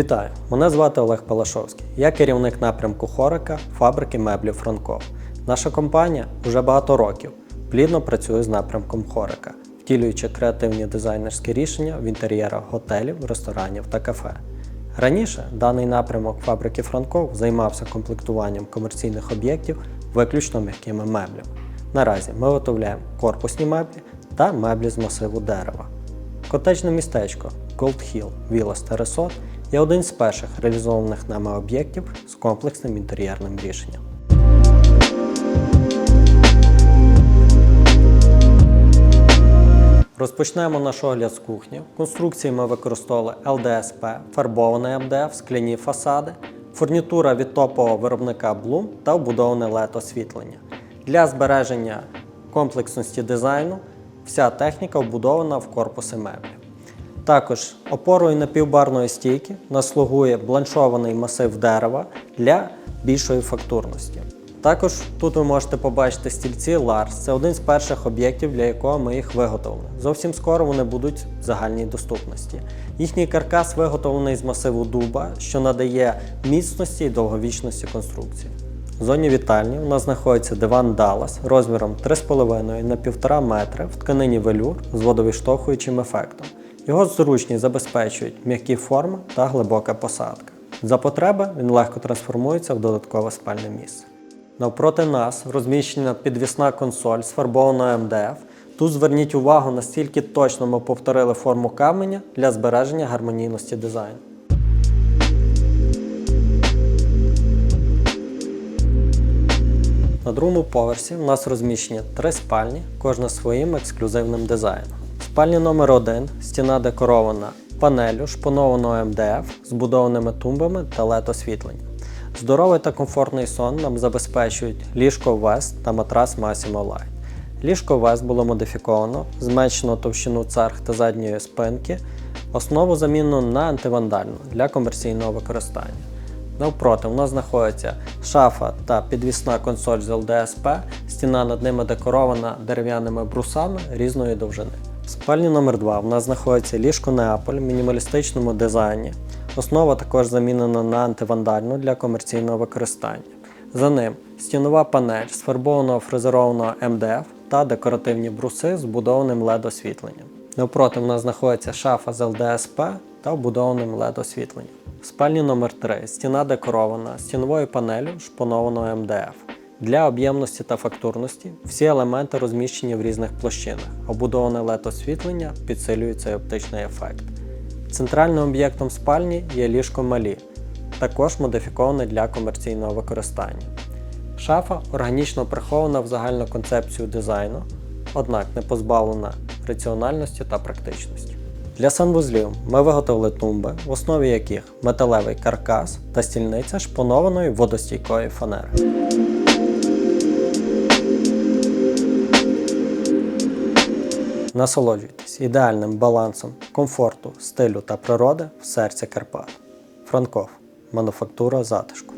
Вітаю! Мене звати Олег Палашовський. Я керівник напрямку Хорика фабрики меблів Франков. Наша компанія вже багато років плідно працює з напрямком Хорика, втілюючи креативні дизайнерські рішення в інтер'єрах готелів, ресторанів та кафе. Раніше даний напрямок фабрики Франков займався комплектуванням комерційних об'єктів виключно м'якими меблями. Наразі ми виготовляємо корпусні меблі та меблі з масиву дерева. Котеджне містечко Gold Hill Villas та Resort є один з перших реалізованих нами об'єктів з комплексним інтер'єрним рішенням. Розпочнемо наш огляд з кухні. В конструкції ми використовували ЛДСП, фарбований МДФ, скляні фасади, фурнітура від топового виробника Bloom та вбудоване LED освітлення. Для збереження комплексності дизайну вся техніка вбудована в корпуси меблів. Також опорою напівбарної стійки нас слугує бланшований масив дерева для більшої фактурності. Також тут ви можете побачити стільці Lars. Це один з перших об'єктів, для якого ми їх виготовили. Зовсім скоро вони будуть в загальній доступності. Їхній каркас виготовлений з масиву дуба, що надає міцності і довговічності конструкції. В зоні вітальні у нас знаходиться диван Dallas розміром 3,5 на 1,5 метри в тканині велюр з водовідштовхуючим ефектом. Його зручність забезпечують м'які форми та глибока посадка. За потреби він легко трансформується в додаткове спальне місце. Навпроти нас розміщена підвісна консоль з фарбованою МДФ. Тут зверніть увагу, настільки точно ми повторили форму каменя для збереження гармонійності дизайну. На другому поверсі у нас розміщені три спальні, кожна своїм ексклюзивним дизайном. В спальні номер 1 стіна декорована панелю шпонованого МДФ з будованими тумбами та LED освітленням. Здоровий та комфортний сон нам забезпечують ліжко West та матрас Massimo Light. Ліжко West було модифіковано, зменшено товщину царг та задньої спинки, основу замінено на антивандальну для комерційного використання. Навпроти, у нас знаходиться шафа та підвісна консоль з ЛДСП, стіна над ними декорована дерев'яними брусами різної довжини. В спальні номер 2 у нас знаходиться ліжко Неаполь в мінімалістичному дизайні. Основа також замінена на антивандальну для комерційного використання. За ним стінова панель з фарбованого фрезерованого МДФ та декоративні бруси з вбудованим LED освітленням. Навпроти в нас знаходиться шафа з ЛДСП та вбудованим LED освітленням. В спальні номер 3 стіна декорована стіновою панелю шпонованого МДФ. Для об'ємності та фактурності всі елементи розміщені в різних площинах. Обудоване LED освітлення підсилює цей оптичний ефект. Центральним об'єктом спальні є ліжко малі, також модифіковане для комерційного використання. Шафа органічно прихована в загальну концепцію дизайну, однак не позбавлена раціональності та практичності. Для санвузлів ми виготовили тумби, в основі яких металевий каркас та стільниця шпонованої водостійкої фанери. Насолоджуйтесь ідеальним балансом комфорту, стилю та природи в серці Карпат. Франков. Мануфактура затишку.